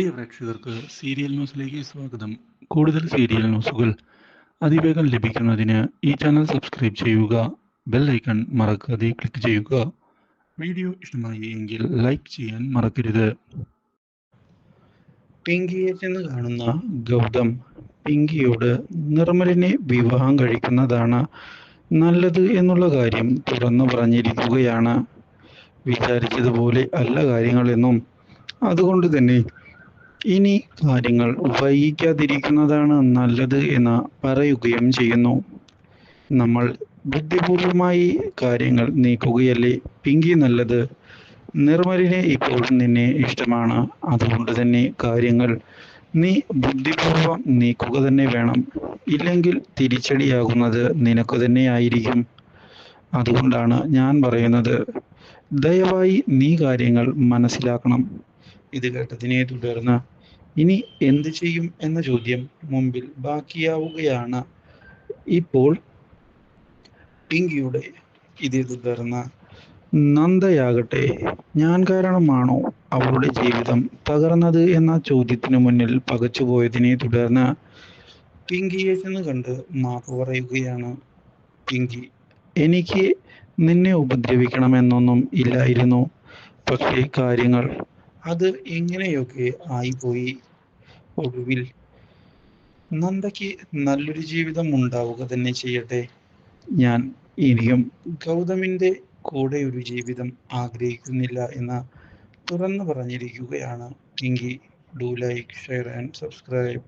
പ്രിയ പ്രേക്ഷകർക്ക് സീരിയൽ ന്യൂസിലേക്ക് സ്വാഗതം. കൂടുതൽ സീരിയൽ ന്യൂസുകൾ അതിവേഗം ലഭിക്കുന്നതിന് ഈ ചാനൽ സബ്സ്ക്രൈബ് ചെയ്യുക ബെൽ ഐക്കൺ മറക്കാതെ ക്ലിക്ക് ചെയ്യുക. വീഡിയോ ഇഷ്ടമായി എങ്കിൽ ലൈക്ക് ചെയ്യാൻ മറക്കരുത്. പിങ്കിയെ ചെന്ന് കാണുന്ന ഗൗതം പിങ്കിയോട് നിർമ്മലിനെ വിവാഹം കഴിക്കുന്നതാണ് നല്ലത് എന്നുള്ള കാര്യം തുറന്നു പറഞ്ഞിരിക്കുകയാണ്. വിചാരിച്ചതുപോലെ അല്ല കാര്യങ്ങളെന്നും. അതുകൊണ്ട് തന്നെ ഇനി കാര്യങ്ങൾ വൈകിക്കാതിരിക്കുന്നതാണ് നല്ലത് എന്ന് പറയുകയും ചെയ്യുന്നു. നമ്മൾ ബുദ്ധിപൂർവമായി കാര്യങ്ങൾ നീക്കുകയല്ലേ? പിങ്കി നല്ലത്. നിർമ്മലിനെ ഇപ്പോൾ നിന്നെ ഇഷ്ടമാണ്. അതുകൊണ്ട് തന്നെ കാര്യങ്ങൾ നീ ബുദ്ധിപൂർവം നീക്കുക തന്നെ വേണം. ഇല്ലെങ്കിൽ തിരിച്ചടിയാകുന്നത് നിനക്ക് തന്നെ ആയിരിക്കും. അതുകൊണ്ടാണ് ഞാൻ പറയുന്നത്. ദയവായി നീ കാര്യങ്ങൾ മനസ്സിലാക്കണം. ഇത് കേട്ടതിനെ തുടർന്ന് ഇനി എന്ത് ചെയ്യും എന്ന ചോദ്യം മുമ്പിൽ ബാക്കിയാവുകയാണ്. ഇപ്പോൾ പിങ്കിയുടെ ഇതേ തുടർന്ന് നന്ദയാകട്ടെ ഞാൻ കാരണമാണോ അവളുടെ ജീവിതം തകർന്നത് എന്ന ചോദ്യത്തിന് മുന്നിൽ പകച്ചുപോയതിനെ തുടർന്ന് പിങ്കിയെ ചെന്ന് കണ്ട് മാപ്പ് പറയുകയാണ്. പിങ്കി എനിക്ക് നിന്നെ ഉപദ്രവിക്കണമെന്നൊന്നും ഇല്ലായിരുന്നു. പക്ഷേ കാര്യങ്ങൾ അത് എങ്ങനെയൊക്കെ ആയിപ്പോയി ഒടുവിൽ? നന്ദയ്ക്ക് നല്ലൊരു ജീവിതം ഉണ്ടാവുക തന്നെ ചെയ്യട്ടെ. ഞാൻ ഇനിയും ഗൗതമിന്റെ കൂടെ ഒരു ജീവിതം ആഗ്രഹിക്കുന്നില്ല എന്ന് തുറന്നു പറഞ്ഞിരിക്കുകയാണ്. എങ്കിൽ do like share and subscribe